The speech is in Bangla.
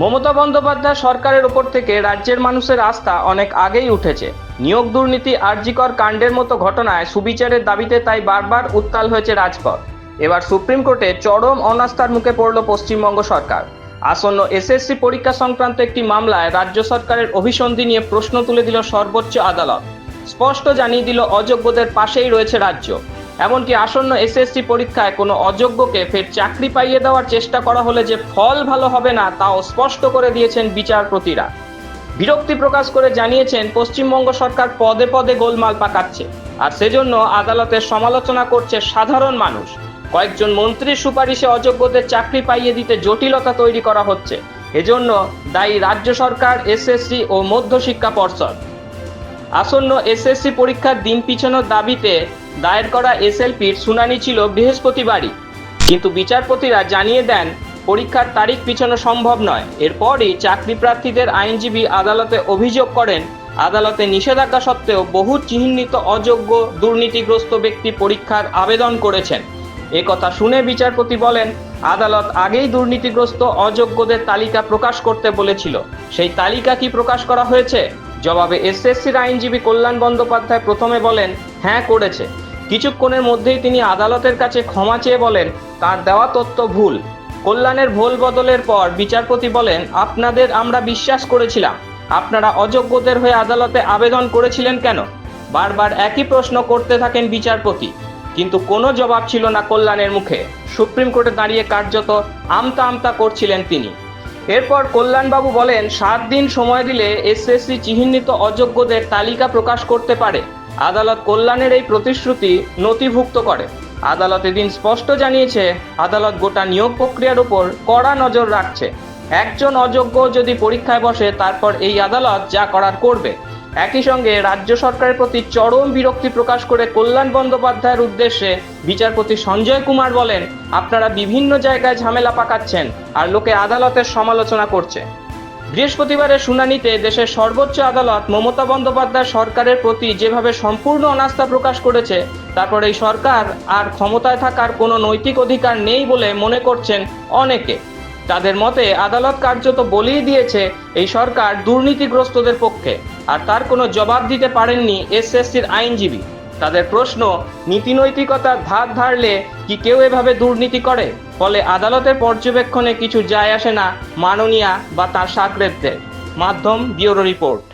মমতা বন্দ্যোপাধ্যায় সরকারের ওপর থেকে রাজ্যের মানুষের আস্থা অনেক আগেই উঠেছে। নিয়োগ দুর্নীতি আর্জিকর কাণ্ডের মতো ঘটনায় সুবিচারের দাবিতে তাই বারবার উত্তাল হয়েছে রাজপথ। এবার সুপ্রিম কোর্টে চরম অনাস্থার মুখে পড়ল পশ্চিমবঙ্গ সরকার। আসন্ন এসএসসি পরীক্ষা সংক্রান্ত একটি মামলায় রাজ্য সরকারের অভিসন্ধি নিয়ে প্রশ্ন তুলে দিল সর্বোচ্চ আদালত। স্পষ্ট জানিয়ে দিল অযোগ্যদের পাশেই রয়েছে রাজ্য। এমনকি আসন্ন এসএসসি পরীক্ষায় কোনো অযোগ্যকে ফের চাকরি পাইয়ে দেওয়ার চেষ্টা করা হলে যে ফল ভালো হবে না, তাও স্পষ্ট করে দিয়েছেন বিচারপতিরা। বিরক্তি প্রকাশ করে জানিয়েছেন, পশ্চিমবঙ্গ সরকার পদে পদে গোলমাল পাকাচ্ছে আর সেজন্য আদালতের সমালোচনা করছে সাধারণ মানুষ। কয়েকজন মন্ত্রীর সুপারিশে অযোগ্যদের চাকরি পাইয়ে দিতে জটিলতা তৈরি করা হচ্ছে। এজন্য দায়ী রাজ্য সরকার, এসএসসি ও মধ্যশিক্ষা পর্ষদ। আসন্ন এসএসসি পরীক্ষার দিন পিছানোর দাবিতে দায়ের করা এসএলপির শুনানি ছিল বৃহস্পতিবারই। কিন্তু বিচারপতিরা জানিয়ে দেন, পরীক্ষার তারিখ পিছানো সম্ভব নয়। এরপরই চাকরি প্রার্থীদের আইনজীবী আদালতে অভিযোগ করেন। আদালতে নিষেধাজ্ঞা সত্ত্বেও বহু চিহ্নিত অযোগ্য দুর্নীতিগ্রস্ত ব্যক্তি পরীক্ষার আবেদন করেছেন। এ কথা শুনে বিচারপতি বলেন, আদালত আগেই দুর্নীতিগ্রস্ত অযোগ্যদের তালিকা প্রকাশ করতে বলেছিল। সেই তালিকা কি প্রকাশ করা হয়েছে? জবাবে এসএসসির আইনজীবী কল্যাণ বন্দ্যোপাধ্যায় প্রথমে বলেন হ্যাঁ করেছে। কিছুক্ষণের মধ্যেই তিনি আদালতের কাছে ক্ষমা চেয়ে বলেন, তার দেওয়া তথ্য ভুল। কল্যাণের ভোল বদলের পর বিচারপতি বলেন, আপনাদের আমরা বিশ্বাস করেছিলাম। আপনারা অযোগ্যদের হয়ে আদালতে আবেদন করেছিলেন কেন? বারবার একই প্রশ্ন করতে থাকেন বিচারপতি, কিন্তু কোনো জবাব ছিল না কল্যাণের মুখে। সুপ্রিম কোর্টে দাঁড়িয়ে কার্যত আমতা আমতা করছিলেন তিনি। এরপর কল্যাণবাবু বলেন, সাত দিন সময় দিলে এসএসসি চিহ্নিত অযোগ্যদের তালিকা প্রকাশ করতে পারে। আদালত কল্যাণের এই প্রতিশ্রুতি নথিভুক্ত করে। আদালত এদিন স্পষ্ট জানিয়েছে, আদালত গোটা নিয়োগ প্রক্রিয়ার উপর কড়া নজর রাখছে। একজন অযোগ্য যদি পরীক্ষায় বসে, তারপর এই আদালত যা করার করবে। একই সঙ্গে রাজ্য সরকারের প্রতি চরম বিরক্তি প্রকাশ করে কল্যাণ বন্দ্যোপাধ্যায়ের উদ্দেশ্যে বিচারপতি সঞ্জয় কুমার বলেন, আপনারা বিভিন্ন জায়গায় ঝামেলা পাকাচ্ছেন আর লোকে আদালতের সমালোচনা করছে। বৃহস্পতিবারের শুনানিতে দেশের সর্বোচ্চ আদালত মমতা বন্দ্যোপাধ্যায় সরকারের প্রতি যেভাবে সম্পূর্ণ অনাস্থা প্রকাশ করেছে, তারপর এই সরকার আর ক্ষমতায় থাকার কোনো নৈতিক অধিকার নেই বলে মনে করছেন অনেকে। তাদের মতে আদালত কার্যত বলেই দিয়েছে এই সরকার দুর্নীতিগ্রস্তদের পক্ষে, আর তার কোনো জবাব দিতে পারেননি এসএসসির আইনজীবী। তাদের প্রশ্ন নীতিনৈতিকতার ধার ধারলে কি কেউ এভাবে দুর্নীতি করে? ফলে আদালতের পর্যবেক্ষণে কিছু যায় আসে না মাননীয়া বা তার সাকরেতদের মাধ্যম ব্যুরো রিপোর্ট।